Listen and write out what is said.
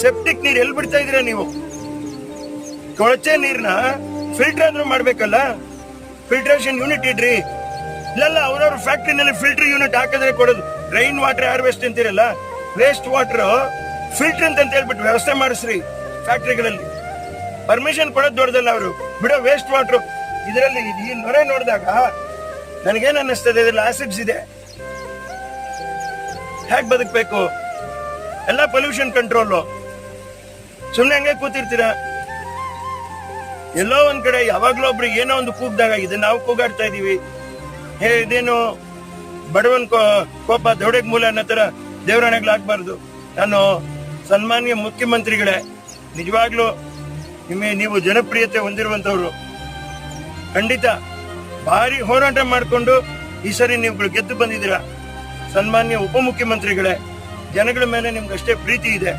Septic ನೀರ್ ಎಲ್ಲಿ ಬಿಡ್ತಾ ಇದೀರಾ ನೀವು? ಕೊಳಚೆ ನೀರ್ನ ಫಿಲ್ಟರ್ ಆದ್ರೂ ಮಾಡ್ಬೇಕಲ್ಲ? ಫಿಲ್ಟ್ರೇಷನ್ ಯೂನಿಟ್ ಇಡ್ರಿ. ಇಲ್ಲಲ್ಲ, ಅವ್ರವ್ರ ಫ್ಯಾಕ್ಟ್ರಿನಲ್ಲಿ ಫಿಲ್ಟರ್ ಯೂನಿಟ್ ಹಾಕಿದ್ರೆ ಕೊಡೋದು. ರೈನ್ ವಾಟರ್ ಹಾರ್ವೆಸ್ಟ್ ಅಂತೀರಲ್ಲ ವೇಸ್ಟ್ ವಾಟರ್ ಫಿಲ್ಟರ್ ಅಂತ ಹೇಳ್ಬಿಟ್ಟು ವ್ಯವಸ್ಥೆ ಮಾಡಿಸ್ರಿ ಫ್ಯಾಕ್ಟ್ರಿಗಳಲ್ಲಿ ಪರ್ಮಿಷನ್ ಕೊಡೋದು ದೊಡ್ಡದಲ್ಲ ಅವರು. ಬಿಡೋ ವೇಸ್ಟ್ ವಾಟರ್ ಇದರಲ್ಲಿ ಈ ನೊರೆ ನೋಡಿದಾಗ ನನಗೇನು ಅನ್ನಿಸ್ತದೆ? ಇದ್ರಲ್ಲಿ ಆಸಿಡ್ಸ್ ಇದೆ. ಹೇಗೆ ಬದುಕಬೇಕು? ಎಲ್ಲ ಪೊಲ್ಯೂಷನ್ ಕಂಟ್ರೋಲು ಸುಮ್ಮನೆ ಹಂಗೆ ಕೂತಿರ್ತೀರ? ಎಲ್ಲೋ ಒಂದ್ ಕಡೆ ಯಾವಾಗ್ಲೋ ಒಬ್ರಿಗೆ ಏನೋ ಒಂದು ಕೂಗ್ದಾಗ ಇದೆ ನಾವು ಕೂಗಾಡ್ತಾ ಇದೀವಿ. ಹೇ, ಇದೇನು ಬಡವನ್ ಕೋಪ ದೊಡ್ಡಗ್ ಮೂಲ ಅನ್ನೋ ತರ ದೇವರಾಣೆಗಳಾಗ್ಬಾರ್ದು. ನಾನು ಸನ್ಮಾನ್ಯ ಮುಖ್ಯಮಂತ್ರಿಗಳೇ, ನಿಜವಾಗ್ಲೂ ನಿಮ್ಮ, ನೀವು ಜನಪ್ರಿಯತೆ ಹೊಂದಿರುವಂತವ್ರು ಖಂಡಿತ ಭಾರಿ ಹೋರಾಟ ಮಾಡಿಕೊಂಡು ಈ ಸರಿ ನೀವುಗಳು ಗೆದ್ದು ಬಂದಿದ್ದೀರಾ? ಸನ್ಮಾನ್ಯ ಉಪಮುಖ್ಯಮಂತ್ರಿಗಳೇ ಜನಗಳ ಮೇಲೆ ನಿಮ್ಗೆ ಅಷ್ಟೇ ಪ್ರೀತಿ ಇದೆ.